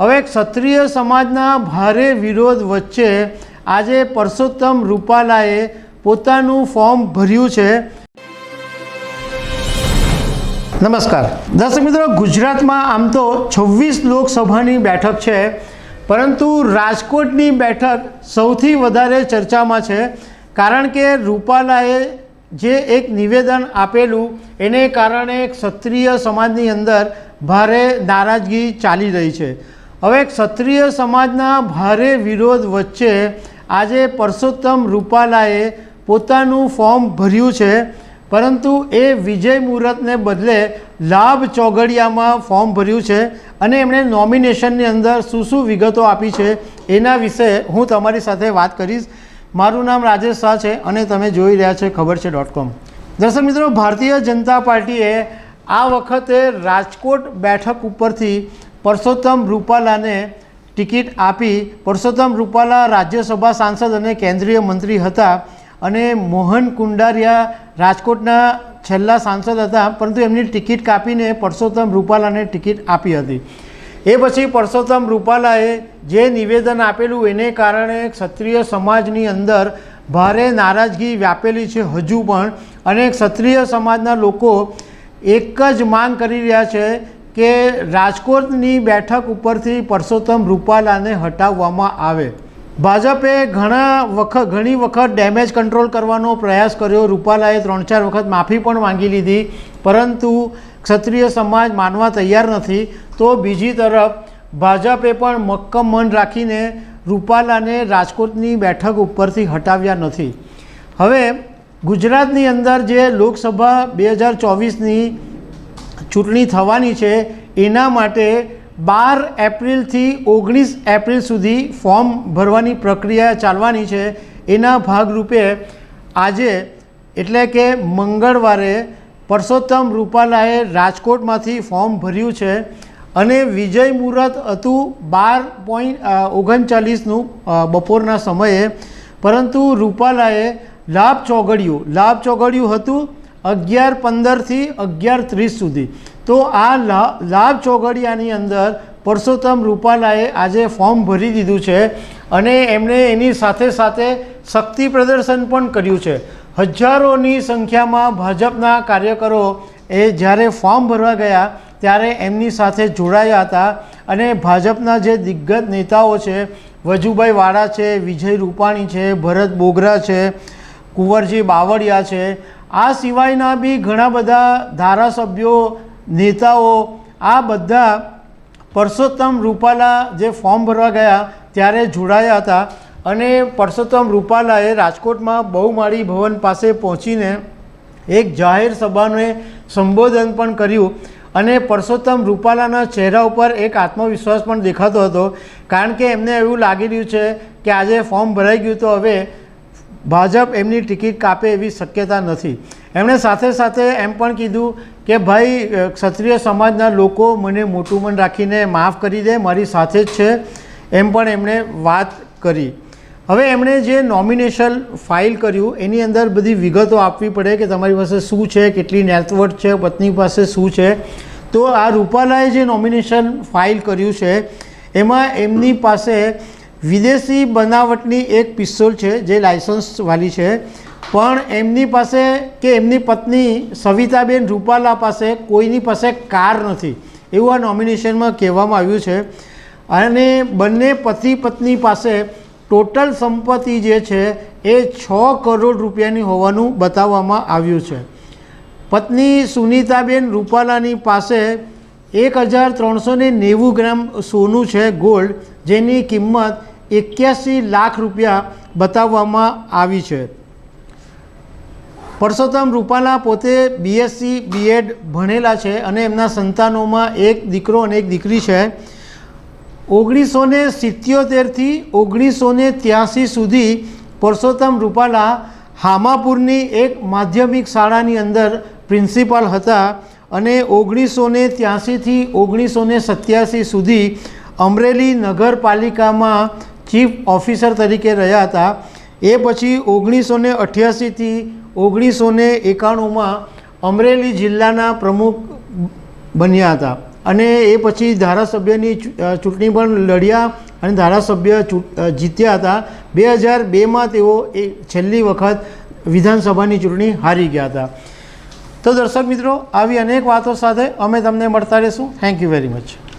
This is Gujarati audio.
હવે ક્ષત્રિય સમાજના ભારે વિરોધ વચ્ચે આજે પરસોત્તમ રૂપાલાએ પોતાનું ફોર્મ ભર્યું છે. નમસ્કાર. દર્શક મિત્રો, ગુજરાતમાં આમ તો છવ્વીસ લોકસભાની બેઠક છે, પરંતુ રાજકોટની બેઠક સૌથી વધારે ચર્ચામાં છે, કારણ કે રૂપાલાએ જે એક નિવેદન આપેલું, એને કારણે ક્ષત્રિય સમાજની અંદર ભારે નારાજગી ચાલી રહી છે. હવે ક્ષત્રિય સમાજના ભારે વિરોધ વચ્ચે આજે પરસોત્તમ રૂપાલાએ પોતાનું ફોર્મ ભર્યું છે. પરંતુ એ વિજય મુહૂર્તને બદલે લાભ ચોગડિયામાં ફોર્મ ભર્યું છે અને એમણે નોમિનેશનની અંદર શું શું વિગતો આપી છે એના વિશે હું તમારી સાથે વાત કરીશ. મારું નામ રાજેશ શાહ છે અને તમે જોઈ રહ્યા છે ખબર છે ડોટ કોમ. દર્શક મિત્રો, ભારતીય જનતા પાર્ટીએ આ વખતે રાજકોટ બેઠક ઉપરથી પરસોત્તમ રૂપાલાને ટિકિટ આપી પરસોત્તમ રૂપાલા રાજ્યસભા સાંસદ અને કેન્દ્રીય મંત્રી હતા અને મોહન કુંડારિયા રાજકોટના છેલ્લા સાંસદ હતા, પરંતુ એમની ટિકિટ કાપીને પરસોત્તમ રૂપાલાને ટિકિટ આપી હતી. એ પછી પરસોત્તમ રૂપાલાએ જે નિવેદન આપેલું એને કારણે ક્ષત્રિય સમાજની અંદર ભારે નારાજગી વ્યાપેલી છે હજુ પણ અને ક્ષત્રિય સમાજના લોકો એક જ માંગ કરી રહ્યા છે કે રાજકોટની બેઠક ઉપરથી પરસોત્તમ રૂપાલાને હટાવવામાં આવે. ભાજપે ઘણા વખત ઘણી વખત ડેમેજ કંટ્રોલ કરવાનો પ્રયાસ કર્યો. રૂપાલાએ ત્રણ ચાર વખત માફી પણ માંગી લીધી. પરંતુ ક્ષત્રિય સમાજ માનવા તૈયાર નથી. તો બીજી તરફ, ભાજપે પણ મક્કમ મન રાખીને રૂપાલાને રાજકોટની બેઠક ઉપરથી હટાવ્યા નથી. હવે ગુજરાતની અંદર જે લોકસભા બે હજાર ચોવીસની ચૂંટણી થવાની છે, એના માટે બાર એપ્રિલથી ઓગણીસ એપ્રિલ સુધી ફોર્મ ભરવાની પ્રક્રિયા ચાલવાની છે. એના ભાગરૂપે આજે એટલે કે મંગળવારે પરસોત્તમ રૂપાલાએ રાજકોટમાંથી ફોર્મ ભર્યું છે અને વિજય મુહૂર્ત હતું બાર પોઈન્ટ ઓગણચાલીસનું બપોરના સમયે. પરંતુ રૂપાલાએ લાભ ચોગડ્યું. લાભ ચોગડિયું હતું અગિયાર પંદરથી અગિયાર ત્રીસ સુધી. તો આ લાભ ચોગડિયાની અંદર પરસોત્તમ રૂપાલાએ આજે ફોર્મ ભરી દીધું છે અને એમણે એની સાથે સાથે શક્તિ પ્રદર્શન પણ કર્યું છે. હજારોની સંખ્યામાં ભાજપના કાર્યકરો એ જ્યારે ફોર્મ ભરવા ગયા ત્યારે એમની સાથે જોડાયા હતા અને ભાજપના જે દિગ્ગજ નેતાઓ છે, વજુભાઈ વાળા છે, વિજય રૂપાણી છે, ભરત બોગરા છે, કુંવરજી બાવળિયા છે, આ સિવાયના બી ઘણા બધા ધારાસભ્યો નેતાઓ આ બધા પરસોત્તમ રૂપાલા જે ફોર્મ ભરવા ગયા ત્યારે જોડાયા હતા અને પરસોત્તમ રૂપાલાએ રાજકોટમાં બહુમાળી ભવન પાસે પહોંચીને એક જાહેર સભાને સંબોધન પણ કર્યું અને પરસોત્તમ રૂપાલાના ચહેરા ઉપર એક આત્મવિશ્વાસ પણ દેખાતો હતો. કારણ કે એમને એવું લાગી રહ્યું છે કે આજે ફોર્મ ભરાઈ ગયું તો હવે ભાજપ એમની ટિકિટ કાપે એવી શક્યતા નથી. એમણે સાથે સાથે એમ પણ કીધું કે, ભાઈ ક્ષત્રિય સમાજના લોકો મને મોટું મન રાખીને માફ કરી દે, મારી સાથે જ છે. એમ પણ એમણે વાત કરી. હવે એમણે જે નોમિનેશન ફાઇલ કર્યું, એની અંદર બધી વિગતો આપવી પડે કે તમારી પાસે શું છે, કેટલી નેટવર્ક છે, પત્ની પાસે શું છે. તો આ રૂપાલાએ જે નોમિનેશન ફાઇલ કર્યું છે, એમાં એમની પાસે વિદેશી બનાવટની એક પિસ્તોલ છે, જે લાયસન્સવાળી છે. પણ એમની પાસે કે એમની પત્ની સવિતાબેન રૂપાલા પાસે કોઈની પાસે કાર નથી, એવું આ નોમિનેશનમાં કહેવામાં આવ્યું છે. અને બંને પતિ પત્ની પાસે ટોટલ સંપત્તિ જે છે, એ છ કરોડ રૂપિયાની હોવાનું બતાવવામાં આવ્યું છે. પત્ની સુનીતાબેન રૂપાલાની પાસે એક હજાર ત્રણસો નેવું ગ્રામ સોનું છે, ગોલ્ડ, જેની કિંમત એક્યાસી લાખ રૂપિયા બતાવવામાં આવી છે. પરસોત્તમ રૂપાલા પોતે બીએસસી બીએડ ભણેલા છે અને એમના સંતાનોમાં એક દીકરો અને એક દીકરી છે. ઓગણીસો ને સિત્યોતેરથી ઓગણીસો ને ત્યાસી સુધી પરસોત્તમ રૂપાલા હામાપુરની એક માધ્યમિક શાળાની અંદર પ્રિન્સિપાલ હતા અને ઓગણીસો ને ત્યાસીથી ઓગણીસો ને સત્યાસી સુધી અમરેલી નગરપાલિકામાં ચીફ ઓફિસર તરીકે રહ્યા હતા. એ પછી ઓગણીસો ને અઠ્યાસીથી ઓગણીસો ને એકાણુંમાં અમરેલી જિલ્લાના પ્રમુખ બન્યા હતા. અને એ પછી ધારાસભ્યની ચૂંટણી પણ લડ્યા અને ધારાસભ્ય જીત્યા હતા. બે હજાર બેમાં તેઓ એ છેલ્લી વખત વિધાનસભાની ચૂંટણી હારી ગયા હતા. તો દર્શક મિત્રો, આવી અનેક વાતો સાથે અમે તમને મળતા રહીશું. Thank you very much